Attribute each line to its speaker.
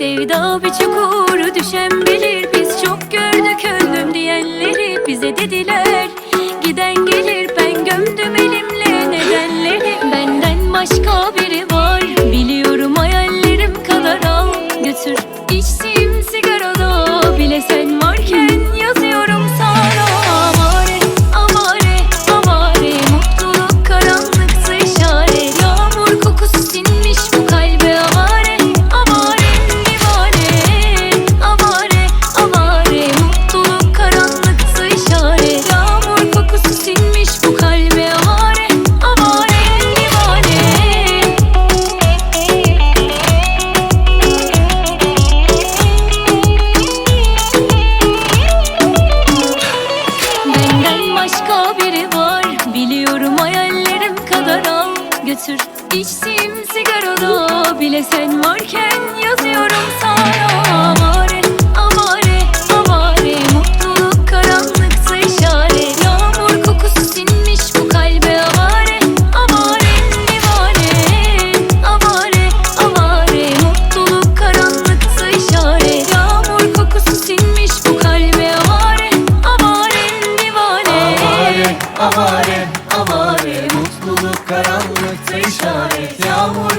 Speaker 1: Sevda bir çukur düşen bilir. Biz çok gördük öldüm diyenleri bize dediler. Giden gelir Ateş bu başka biri var Biliyorum hayallerim kadar al. Götür içtiğim sigarada Bile sen varken avare avare. Mutluluk karanlıkta işaret yağmur